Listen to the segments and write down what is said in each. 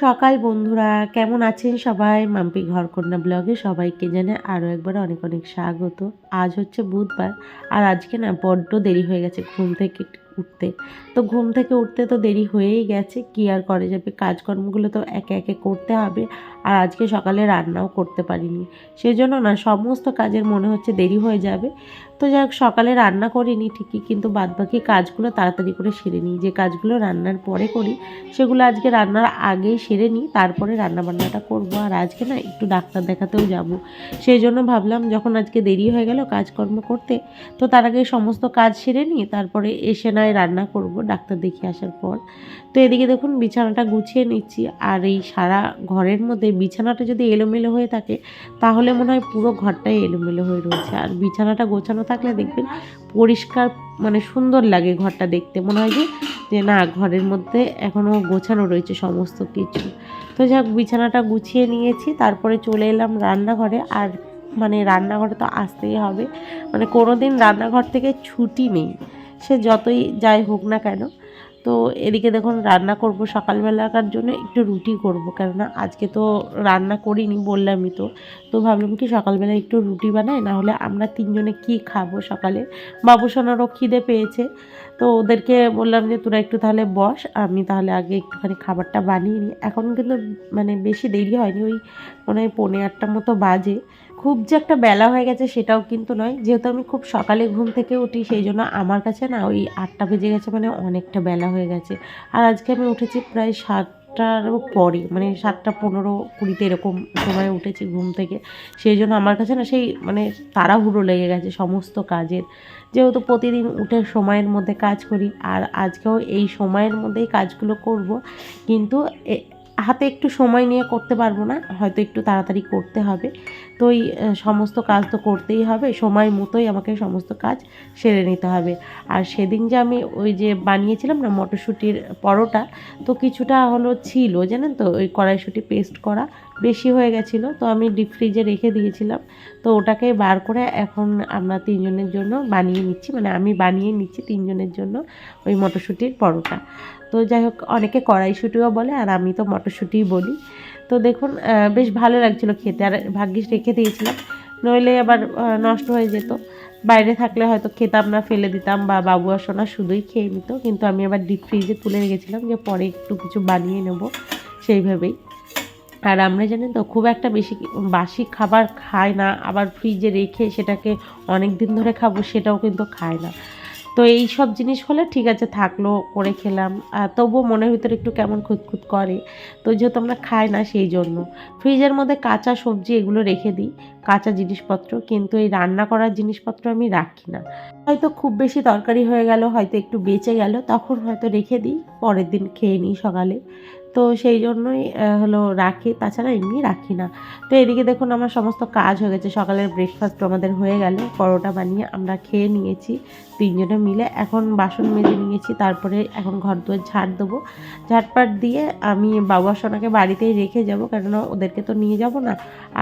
সকাল বন্ধুরা, কেমন আছেন সবাই? মাম্পি ঘরকন্যা ব্লগে সবাইকে জানে আরও একবার অনেক অনেক স্বাগত। আজ হচ্ছে বুধবার, আর আজকে না বড্ড দেরি হয়ে গেছে ঘুম থেকে উঠতে। তো ঘুম থেকে উঠতে তো দেরি হয়েই গেছে, কি আর করে যাবে? কাজকর্মগুলো তো একে একে করতে হবে। আর আজকে সকালে রান্নাও করতে পারিনি। সেজন্য না, সমস্ত কাজের মনে হচ্ছে দেরি হয়ে যাবে। তো যাই হোক, সকালে রান্না করিনি ঠিকই, কিন্তু বাদবাকি কাজগুলো তাড়াতাড়ি করে সেরে নিই। যে কাজগুলো রান্নার পরে করি, সেগুলো আজকে রান্নার আগেই সেরে নিই, তারপরে রান্না বান্নাটা করব। আর আজকে না, একটু ডাক্তার দেখাতেও যাব। সেই জন্য ভাবলাম, যখন আজকে দেরি হয়ে গেল কাজকর্ম করতে, তো তার আগে সমস্ত কাজ সেরে নিই, তারপরে এসে নয় রান্না করব ডাক্তার দেখিয়ে আসার পর। তো এদিকে দেখুন, বিছানাটা গুছিয়ে নিচ্ছি। আর এই সারা ঘরের মধ্যে বিছানাটা যদি এলোমেলো হয়ে থাকে, তাহলে মনে হয় পুরো ঘরটাই এলোমেলো হয়ে রয়েছে। আর বিছানাটা গোছানো থাকলে দেখবেন পরিষ্কার মানে সুন্দর লাগে ঘরটা দেখতে। মনে হয় যে যে না, ঘরের মধ্যে এখনও গোছানো রয়েছে সমস্ত কিছু। তো যাক, বিছানাটা গুছিয়ে নিয়েছি, তারপরে চলে এলাম রান্নাঘরে। আর মানে রান্নাঘরে তো আসতেই হবে। মানে কোনো দিন রান্নাঘর থেকে ছুটি নেই। সে যতই যাই হোক না কেন তো এদিকে দেখুন রান্না করব সকালবেলাকার জন্য একটু রুটি করব, কেননা আজকে তো রান্না করিনি বললামই তো। তো ভাবলাম কি সকালবেলা একটু রুটি বানাই না হলে আমরা তিনজনে কি খাব সকালে? বাবু সোনারও খিদে পেয়েছে। তো ওদেরকে বললাম যে, তোরা একটু তাহলে বস, আমি তাহলে আগে একটুখানি খাবারটা বানিয়ে নিই। এখন কিন্তু মানে বেশি দেরি হয়নি, ওই মনে হয় পৌনে আটটার মতো বাজে। খুব যে একটা বেলা হয়ে গেছে সেটাও কিন্তু নয়। যেহেতু আমি খুব সকালে ঘুম থেকে উঠি, সেই জন্য আমার কাছে না ওই আটটা বেজে গেছে মানে অনেকটা বেলা হয়ে গেছে। আর আজকে আমি উঠেছি প্রায় সাতটারও পরে মানে সাতটা পনেরো কুড়িতে এরকম সময় উঠেছি ঘুম থেকে। সেই জন্য আমার কাছে না সেই মানে তাড়াহুড়ো লেগে গেছে সমস্ত কাজের। যেহেতু প্রতিদিন উঠে সময়ের মধ্যে কাজ করি, আর আজকেও এই সময়ের মধ্যেই কাজগুলো করব। কিন্তু হাতে একটু সময় নিয়ে করতে পারব না, হয়তো একটু তাড়াতাড়ি করতে হবে। তো এই সমস্ত কাজ তো করতেই হবে, সময় মতোই আমাকে সমস্ত কাজ সেরে নিতে হবে। আর সেদিন যে আমি ওই যে বানিয়েছিলাম না মটরশুঁটির পরোটা, তো কিছুটা হলো ছিল, জানেন তো? ওই কড়াইশুঁটি পেস্ট করা বেশি হয়ে গেছিল, তো আমি ডিপ ফ্রিজে রেখে দিয়েছিলাম। তো ওটাকে বার করে এখন আমরা তিনজনের জন্য বানিয়ে নিচ্ছি মানে আমি বানিয়ে নিচ্ছি তিনজনের জন্য ওই মটরশুঁটির পরোটা। তো যাই হোক, অনেকে কড়াইশুঁটিও বলে আর আমি তো মটরশুঁটিই বলি। তো দেখুন বেশ ভালো লাগছিল খেতে, আর ভাগ্যিস রেখে দিয়েছিলাম। নইলে আবার নষ্ট হয়ে যেত। বাইরে থাকলে হয়তো খেতাম না, ফেলে দিতাম, বা বাবু আর সোনা শুধুই খেয়ে নিত। কিন্তু আমি আবার ডিপ ফ্রিজে তুলে রেখেছিলাম যে পরে একটু কিছু বানিয়ে নেব সেইভাবেই। আর আমরা জানেন তো, খুব একটা বেশি বাসি খাবার খায় না। আবার ফ্রিজে রেখে সেটাকে অনেক দিন ধরে খাব, সেটাও কিন্তু খায় না। তো এই সব জিনিস হলে ঠিক আছে, থাকল, করে খেলাম। তবুও মনের ভিতরে একটু কেমন খুঁতখুত করে। তো যেহেতু আমরা খাই না সেই জন্য। ফ্রিজের মধ্যে কাঁচা সবজি এগুলো রেখে দিই, কাঁচা জিনিসপত্র। কিন্তু এই রান্না করার জিনিসপত্র আমি রাখি না। হয়তো খুব বেশি তরকারি হয়ে গেল, হয়তো একটু বেঁচে গেল, তখন হয়তো রেখে দিই, পরের দিন খেয়ে নিই সকালে। তো সেই জন্যই হলো রাখি। তাছাড়া এমনি রাখি না। তো এদিকে দেখুন আমার সমস্ত কাজ হয়ে গেছে। সকালের ব্রেকফাস্ট আমাদের হয়ে গেল, পরোটা বানিয়ে আমরা খেয়ে নিয়েছি। তিনজনে মিলে এখন বাসন মেজে নিয়েছি, তারপরে এখন ঘর দুয়ার ঝাড় দেবো। ঝাড়পাট দিয়ে আমি বাবা সোনাকে বাড়িতেই রেখে যাব, কেননা ওদেরকে তো নিয়ে যাব না।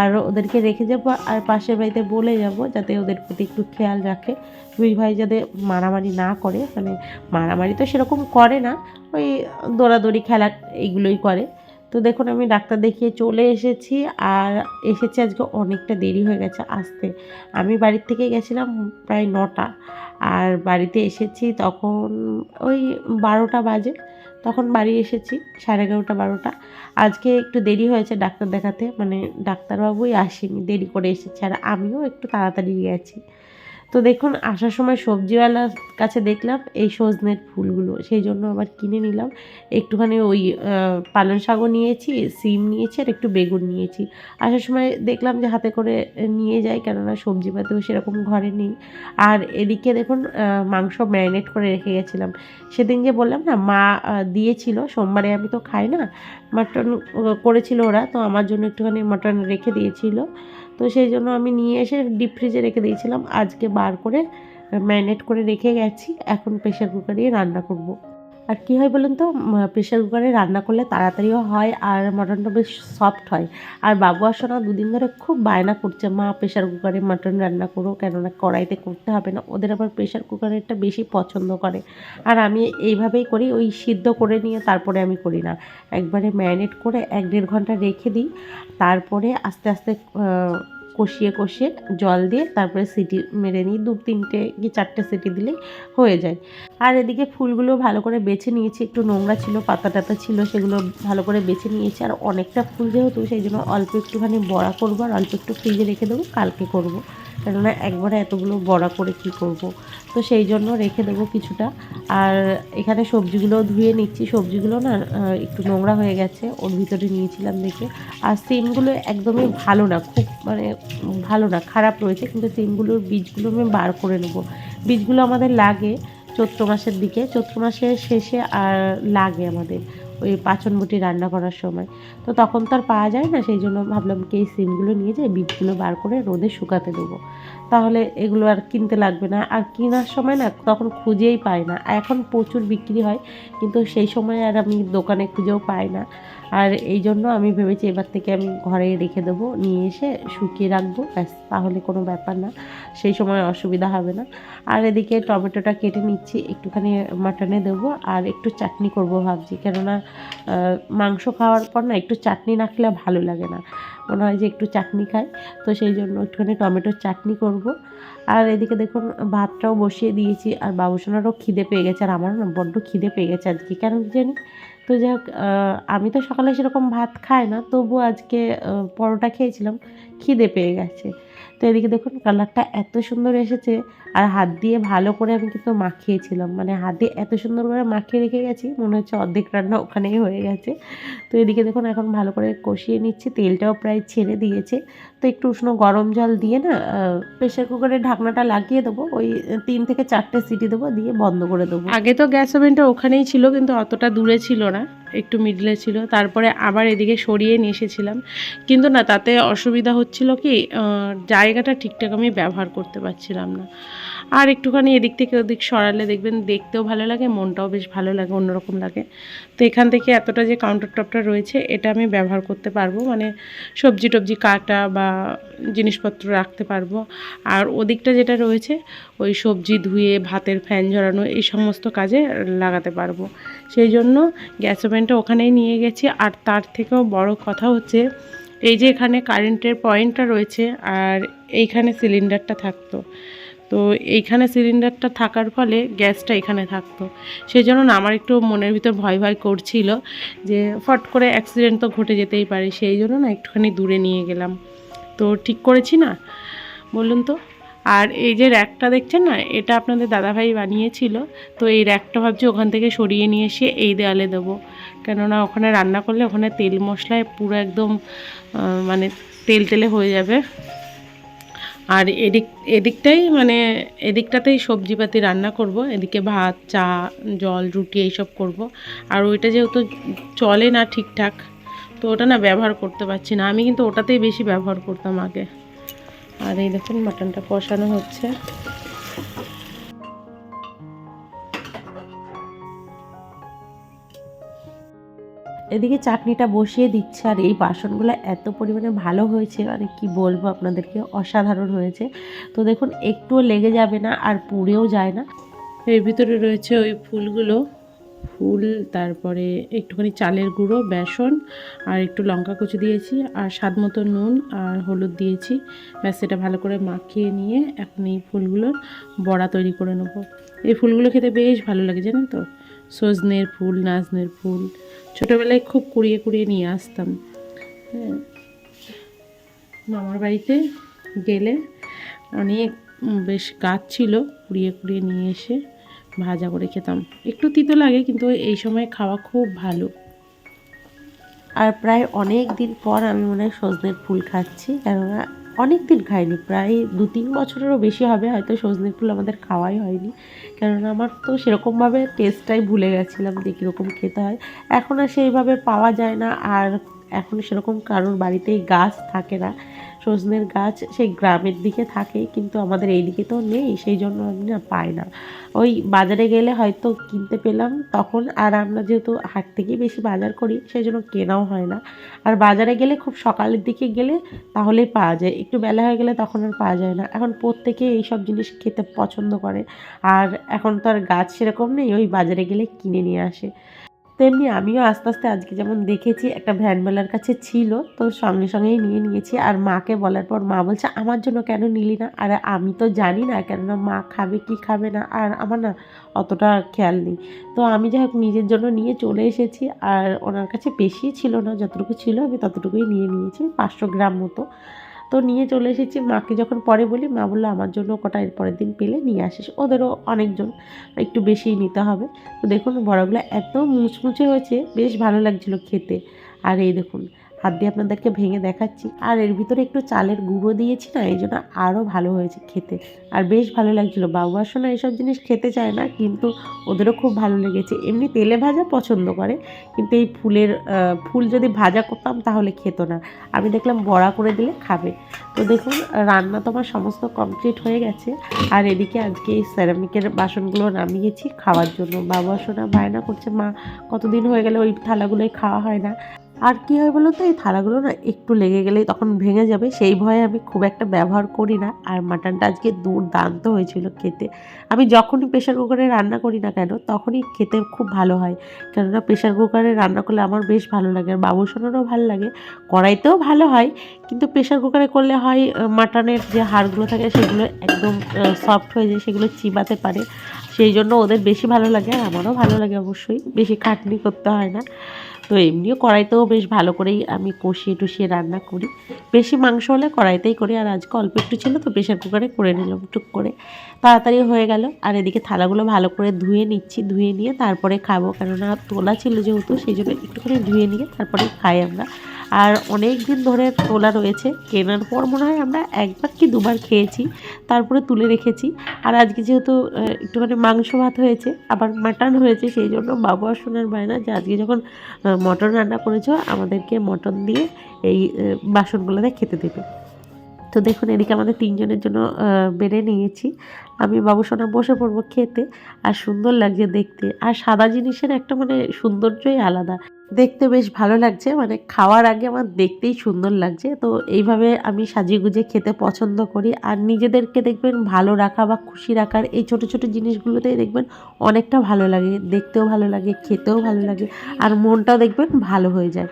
আর ওদেরকে রেখে যাব আর পাশের বাড়িতে বলে যাব যাতে ওদের প্রতি একটু খেয়াল রাখে। দুই ভাই যাতে মারামারি না করে মানে মারামারি তো সেরকম করে না, ওই দৌড়াদৌড়ি খেলা এইগুলোই করে। তো দেখুন, আমি ডাক্তার দেখিয়ে চলে এসেছি আর এসেছি আজকে অনেকটা দেরি হয়ে গেছে আসতে। আমি বাড়ির থেকে গেছিলাম প্রায় নটা। আর বাড়িতে এসেছি তখন ওই বারোটা বাজে। তখন বাড়ি এসেছি, সাড়ে এগারোটা, বারোটা। আজকে একটু দেরি হয়েছে ডাক্তার দেখাতে মানে ডাক্তারবাবুই আসেনি, দেরি করে এসেছে। আর আমিও একটু তাড়াতাড়ি গেছি। তো দেখুন, আসার সময় সবজিওয়ালার কাছে দেখলাম এই সজনের ফুলগুলো। সেই জন্য আবার কিনে নিলাম। একটুখানি ওই পালং শাকও নিয়েছি, সিম নিয়েছি আর একটু বেগুন নিয়েছি। আসার সময় দেখলাম যে হাতে করে নিয়ে যাই কেননা সবজি সবজিপাতিও সেরকম ঘরে নেই। আর এদিকে দেখুন মাংস ম্যারিনেট করে রেখে গেছিলাম। সেদিন যে বললাম না, মা দিয়েছিল, সোমবারে আমি তো খাই না। মাটন করেছিল ওরা, তো আমার জন্য একটুখানি মাটন রেখে দিয়েছিল। তো সেই জন্য আমি নিয়ে এসে ডিপ ফ্রিজে রেখে দিয়েছিলাম আজকে বার করে ম্যারিনেট করে রেখে গেছি এখন প্রেশার কুকারে রান্না করব। আর কী হয় বলুন তো? প্রেশার কুকারে রান্না করলে তাড়াতাড়িও হয় আর মাটনটা বেশ সফট হয়। আর বাবু আসনা দুদিন ধরে খুব বায়না করছে, মা প্রেশার কুকারে মাটন রান্না করো, কেননা কড়াইতে করতে হবে না। ওদের আবার প্রেশার কুকারেরটা বেশি পছন্দ করে। আর আমি এইভাবেই করি, ওই সিদ্ধ করে নিয়ে তারপরে আমি করি না। একবারে ম্যারিনেট করে এক দেড় ঘণ্টা রেখে দিই। তারপরে আস্তে আস্তে কষিয়ে কষিয়ে জল দিয়ে তারপরে সিটি মেরে নিই। দু তিনটে কি চারটে সিটি দিলেই হয়ে যায়। আর এদিকে ফুলগুলো ভালো করে বেছে নিয়েছি। একটু নোংরা ছিল পাতা টাতা ছিল, সেগুলো ভালো করে বেছে নিয়েছি। আর অনেকটা ফুল যেহেতু, সেই জন্য অল্প একটুখানি বড়া করব আর অল্প একটু ফ্রিজে রেখে দেবো, কালকে করব। কেননা একবারে এতগুলো বড়া করে কি করব। তো সেই জন্য রেখে দেবো কিছুটা। আর এখানে সবজিগুলো ধুয়ে নিচ্ছি। সবজিগুলো না একটু নোংরা হয়ে গেছে, ওর ভিতরে নিয়েছিলাম দেখে। আর সিমগুলো একদমই ভালো না, খুব মানে ভালো না, খারাপ রয়েছে। কিন্তু সিমগুলোর বীজগুলো আমি বার করে নেব। বীজগুলো আমাদের লাগে চৈত্র মাসের দিকে। চৈত্র মাসের শেষে আর লাগে আমাদের ওই পাচনবটি রান্না করার সময়। তো তখন তো আর পাওয়া যায় না, সেই জন্য ভাবলাম কি এই সিমগুলো নিয়ে যাই বীজগুলো বার করে রোদে শুকাতে দেবো। তাহলে এগুলো আর কিনতে লাগবে না। আর কেনার সময় না তখন খুঁজেই পাই না। এখন প্রচুর বিক্রি হয়, কিন্তু সেই সময় আর আমি দোকানে খুঁজেও পাই না। আর এই জন্য আমি ভেবেছি এবার থেকে আমি ঘরে রেখে দেবো, নিয়ে এসে শুকিয়ে রাখব, ব্যাস, তাহলে কোনো ব্যাপার না, সেই সময় অসুবিধা হবে না। আর এদিকে টমেটোটা কেটে নিচ্ছি, একটুখানি মাটনে দেবো আর একটু চাটনি করব ভাবছি, কেননা মাংস খাওয়ার পর না একটু চাটনি না খেলে ভালো লাগে না, মনে হয় যে একটু চাটনি খাই, তো সেই জন্য একটুখানি টমেটোর চাটনি করব। আর এদিকে দেখুন, ভাতটাও বসিয়ে দিয়েছি, আর বাবুসোনারও খিদে পেয়ে গেছে, আর আমারও না বড্ড খিদে পেয়ে গেছে আজকে, কেন জানি? তো যাই হোক আমি তো সকালে সেরকম ভাত খাই না, তবু আজকে পরোটা খেয়েছিলাম, খিদে পেয়ে গেছে। তো এদিকে দেখুন কালারটা এত সুন্দর এসেছে আর হাত দিয়ে ভালো করে আমি কিন্তু মাখিয়েছিলাম। মানে হাত দিয়ে এত সুন্দর করে মাখিয়ে রেখে গেছি, মনে হচ্ছে অর্ধেক রান্না ওখানেই হয়ে গেছে। তো এদিকে দেখুন এখন ভালো করে কষিয়ে নিচ্ছি, তেলটাও প্রায় ছেড়ে দিয়েছে। তো একটু উষ্ণ গরম জল দিয়ে না প্রেশার কুকারের ঢাকনাটা লাগিয়ে দেবো, ওই তিন থেকে চারটে সিটি দেবো, দিয়ে বন্ধ করে দেবো। আগে তো গ্যাস ওভেনটা ওখানেই ছিল, কিন্তু অতটা দূরে ছিল না। একটু মিডলে ছিল। তারপরে আবার এদিকে সরিয়ে নিয়ে এসেছিলাম। কিন্তু না, তাতে অসুবিধা হচ্ছিল কি জায়গাটা ঠিকঠাক আমি ব্যবহার করতে পারছিলাম না। আর একটুখানি এদিক থেকে ওদিক সরালে দেখবেন দেখতেও ভালো লাগে, মনটাও বেশ ভালো লাগে, অন্যরকম লাগে। তো এখান থেকে এতটা যে কাউন্টার টপটা রয়েছে, এটা আমি ব্যবহার করতে পারব। মানে সবজি টবজি কাটা বা জিনিসপত্র রাখতে পারব। আর ওদিকটা যেটা রয়েছে, ওই সবজি ধুয়ে, ভাতের ফ্যান ঝরানো, এই সমস্ত কাজে লাগাতে পারব। সেই জন্য গ্যাস ওভেনটা ওখানেই নিয়ে গেছি। আর তার থেকেও বড় কথা হচ্ছে, এই যে এখানে কারেন্টের পয়েন্টটা রয়েছে আর এইখানে সিলিন্ডারটা থাকতো। তো এইখানে সিলিন্ডারটা থাকার ফলে গ্যাসটা এখানে থাকতো। সেই জন্য না আমার একটু মনের ভিতর ভয় ভয় করছিল যে ফট করে অ্যাক্সিডেন্ট তো ঘটে যেতেই পারে, সেই জন্য না একটুখানি দূরে নিয়ে গেলাম। তো ঠিক করেছি না? বলুন তো। আর এই যে র্যাকটা দেখছেন না, এটা আপনাদের দাদাভাই বানিয়েছিল, তো এই র্যাকটা ভাবছি ওখান থেকে সরিয়ে নিয়ে এসে এই দেয়ালে দেবো। কেননা ওখানে রান্না করলে ওখানে তেল মশলায় পুরো একদম মানে তেল তেলে হয়ে যাবে। আর এদিক, এদিকটাই মানে এদিকটাতেই সবজিপাতি রান্না করব, এদিকে ভাত, চা, জল, রুটি এইসব করব। আর ওইটা যেহেতু চলে না ঠিকঠাক, তো ওটা না ব্যবহার করতে পারছি না। আমি কিন্তু ওটাতেই বেশি ব্যবহার করতাম আগে। আর এই দেখুন মাটনটা কষানো হচ্ছে। এদিকে চাটনিটা বসিয়ে দিচ্ছে আর এই বাসনগুলো এত পরিমাণে ভালো হয়েছে মানে কি বলব আপনাদেরকে, অসাধারণ হয়েছে। তো দেখুন, একটুও লেগে যাবে না আর পুড়েও যায় না। এর ভিতরে রয়েছে ওই ফুলগুলো। ফুল, তারপরে একটুখানি চালের গুঁড়ো, বেসন, আর একটু লঙ্কা কুচি দিয়েছি, আর স্বাদ মতো নুন আর হলুদ দিয়েছি। ব্যাস সেটা ভালো করে মাখিয়ে নিয়ে এখন এই ফুলগুলোর বড়া তৈরি করে নেব। এই ফুলগুলো খেতে বেশ ভালো লাগে, জানেন তো? সজনের ফুল, নাজনের ফুল। ছোটোবেলায় খুব কুড়িয়ে কুড়িয়ে নিয়ে আসতাম। হ্যাঁ। মামার বাড়িতে গেলে অনেক বেশ গাছ ছিল কুড়িয়ে কুড়িয়ে নিয়ে এসে। ভাজা করে খেতাম। একটু তিতো লাগে, কিন্তু এই সময় খাওয়া খুব ভালো। আর প্রায় অনেক দিন পর আমি মনে হয় সজনের ফুল খাচ্ছি, কেননা অনেক দিন খাইনি, প্রায় দু তিন বছরেরও বেশি হবে, হয়তো সজনের ফুল আমাদের খাওয়াই হয়নি। কেননা আমার তো সেরকমভাবে টেস্টটাই ভুলে গেছিলাম যে কীরকম খেতে হয়। এখন আর সেইভাবে পাওয়া যায় না, আর এখন সেরকম কারোর বাড়িতেই গাছ থাকে না। সজনের গাছ সেই গ্রামের দিকে থাকে, কিন্তু আমাদের এই দিকে তো নেই, সেই জন্য আমি না পাই না। ওই বাজারে গেলে হয়তো কিনতে পেলাম, তখন আর আমরা যেহেতু হাট থেকেই বেশি বাজার করি, সেই জন্য কেনাও হয় না। আর বাজারে গেলে খুব সকালের দিকে গেলে তাহলেই পাওয়া যায়, একটু বেলা হয়ে গেলে তখন আর পাওয়া যায় না। এখন প্রত্যেকে এইসব জিনিস খেতে পছন্দ করে, আর এখন তো আর গাছ সেরকম নেই, ওই বাজারে গেলে কিনে নিয়ে আসে। তেমনি আমিও আস্তে আস্তে আজকে যেমন দেখেছি, একটা ভ্যানওয়ালার কাছে ছিল, তো সঙ্গে সঙ্গেই নিয়ে নিয়েছি। আর মাকে বলার পর মা বলছে, আমার জন্য কেন নিলি না? আর আমি তো জানি না কেননা মা খাবে কি খাবে না, আর আমার না অতটা খেয়াল নেই। তো আমি যাই হোক নিজের জন্য নিয়ে চলে এসেছি, আর ওনার কাছে বেশি ছিল না, যতটুকু ছিল আমি ততটুকুই নিয়ে নিয়েছি, পাঁচশো গ্রাম মতো। তো নিয়ে চলে এসেছি। মাকে যখন পরে বলি, মা বলল, আমার জন্য কটা এর পরের দিন পেলে নিয়ে আসিস। ওদেরও অনেকজন, একটু বেশিই নিতে হবে। তো দেখুন, বড়গুলো এত মুচমুচে হয়েছে, বেশ ভালো লাগছিল খেতে। আর এই দেখুন হাত দিয়ে আপনাদেরকে ভেঙে দেখাচ্ছি। আর এর ভিতরে একটু চালের গুঁড়ো দিয়েছি না, এই জন্য আরও ভালো হয়েছে খেতে। আর বেশ ভালো লাগছিল। বাবু আসলে এইসব জিনিস খেতে চায় না, কিন্তু ওদেরও খুব ভালো লেগেছে। এমনি তেলে ভাজা পছন্দ করে, কিন্তু এই ফুলের ফুল যদি ভাজা করতাম তাহলে খেতো না। আমি দেখলাম বড়া করে দিলে খাবে। তো দেখুন, রান্না তো আমার সমস্ত কমপ্লিট হয়ে গেছে। আর এদিকে আজকে এই সেরামিকের বাসনগুলো নামিয়েছি খাওয়ার জন্য। বাবা সোনা বায়না করছে, মা, কতদিন হয়ে গেলে ওই থালাগুলোই খাওয়া হয় না? আর কি হয় বলো তো, এই থালাগুলো না একটু লেগে গেলেই তখন ভেঙে যাবে। সেই ভয়ে আমি খুব একটা ব্যবহার করি না। আর মাটনটা আজকে দুর্দান্ত হয়েছিল খেতে। আমি যখনই প্রেশার কুকারে রান্না করি না কেন, তখনই খেতে খুব ভালো হয়। কেননা প্রেশার কুকারে রান্না করলে আমার বেশ ভালো লাগে আর বাবুর সোনারও ভালো লাগে। কড়াইতেও ভালো হয়, কিন্তু প্রেশার কুকারে করলে হয় মাটনের যে হাড়গুলো থাকে সেগুলো একদম সফট হয়ে যায়, সেগুলো চিবাতে পারে। সেই জন্য ওদের বেশি ভালো লাগে আর আমারও ভালো লাগে অবশ্যই। বেশি খাটনি করতে হয় না। তো এমনিও কড়াইতেও বেশ ভালো করেই আমি কষিয়ে টুষিয়ে রান্না করি। বেশি মাংস হলে কড়াইতেই করি, আর আজকে অল্প একটু ছিল তো প্রেশার কুকারে করে নিলাম টুক করে। তাড়াতাড়ি হয়ে গেল, আর এদিকে থালাগুলো ভালো করে ধুয়ে নিচ্ছি, ধুয়ে নিয়ে তারপরে খাব। কেননা তোলা ছিল যেহেতু, সেই জন্য একটুখানি ধুয়ে নিয়ে তারপরে খাই আমরা। আর অনেক দিন ধরে তোলা রয়েছে, কেনার পর মনে হয় আমরা একবার কি দুবার খেয়েছি, তারপরে তুলে রেখেছি। আর আজকে যেহেতু একটুখানি মাংস ভাত হয়েছে, আবার মাটন হয়েছে, সেই জন্য বাবু আর সোনার বায়না যে আজকে যখন মটন রান্না করেছ, আমাদেরকে মটন দিয়ে এই বাসনগুলোতে খেতে দেবে। তো দেখুন, এদিকে আমাদের তিনজনের জন্য বেড়ে নিয়েছি। আমি বাবু সোনা বসে পড়ব খেতে, আর সুন্দর লাগছে দেখতে। আর সাদা জিনিসের একটা মানে সৌন্দর্যই আলাদা। দেখতে বেশ ভালো লাগছে। মানে খাওয়ার আগে আমার দেখতেই সুন্দর লাগছে। তো এইভাবে আমি সাজিয়ে গুজে খেতে পছন্দ করি। আর নিজেদেরকে দেখবেন ভালো রাখা বা খুশি রাখার এই ছোট ছোট জিনিসগুলোতেই দেখবেন অনেকটা ভালো লাগে। দেখতেও ভালো লাগে, খেতেও ভালো লাগে। আর মনটাও দেখবেন ভালো হয়ে যায়।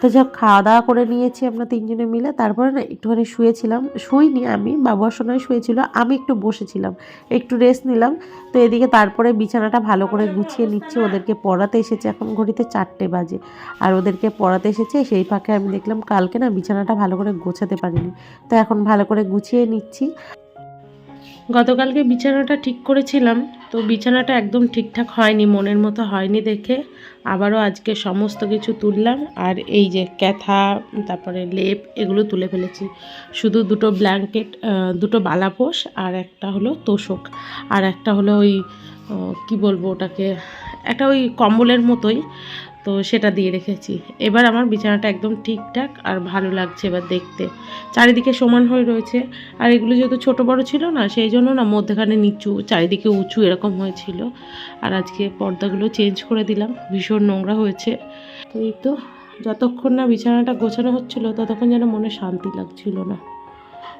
তো যাক, খাওয়া দাওয়া করে নিয়েছি আমরা তিনজনে মিলে। তারপরে না একটুখানি শুয়েছিলাম। শুইনি আমি, বাবু সোনায় শুয়েছিল, আমি একটু বসেছিলাম, একটু রেস্ট নিলাম। তো এদিকে তারপরে বিছানাটা ভালো করে গুছিয়ে নিচ্ছি, ওদেরকে পড়াতে এসেছে এখন ঘড়িতে চারটে বাজে। আর ওদেরকে পড়াতে এসেছে, সেই ফাঁকে আমি দেখলাম কালকে না বিছানাটা ভালো করে গোছাতে পারিনি। তো এখন ভালো করে গুছিয়ে নিচ্ছি। গতকালকে বিছানাটা ঠিক করেছিলাম, তো বিছানাটা একদম ঠিকঠাক হয়নি, মনের মতো হয়নি দেখে। আবারও আজকে সমস্ত কিছু তুললাম, আর এই যে ক্যাথা, তারপরে লেপ, এগুলো তুলে ফেলেছি। শুধু দুটো ব্ল্যাঙ্কেট দুটো বালাপোষ আর একটা হলো তোষক। আর একটা হলো ওই কি বলব ওটাকে, একটা ওই কম্বলের মতোই। তো সেটা দিয়ে রেখেছি। এবার আমার বিছানাটা একদম ঠিকঠাক আর ভালো লাগছে এবার দেখতে। চারিদিকে সমান হয়ে রয়েছে। আর এগুলো যেহেতু ছোট বড় ছিল না, সেই জন্য না মধ্যখানে নিচু, চারিদিকে উঁচু এরকম হয়েছিল। আর আজকে পর্দাগুলো চেঞ্জ করে দিলাম, ভীষণ নোংরা হয়েছে। তো এই তো, যতক্ষণ না বিছানাটা গোছানো হচ্ছিল, ততক্ষণ যেন মনে শান্তি লাগছিল না।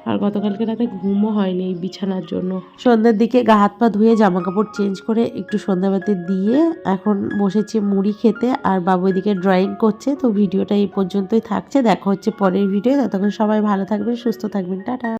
আর গতকালকে রাতে ঘুমও হয়নি এই বিছানার জন্য। সন্ধ্যের দিকে গা হাত পা ধুয়ে জামা কাপড় চেঞ্জ করে একটু সন্ধ্যাবাতি দিয়ে এখন বসেছি মুড়ি খেতে আর বাবু এদিকে ড্রয়িং করছে, তো ভিডিওটা এই পর্যন্তই থাকছে। দেখা হচ্ছে পরের ভিডিও ততক্ষণ সবাই ভালো থাকবেন, সুস্থ থাকবেন। টাটা।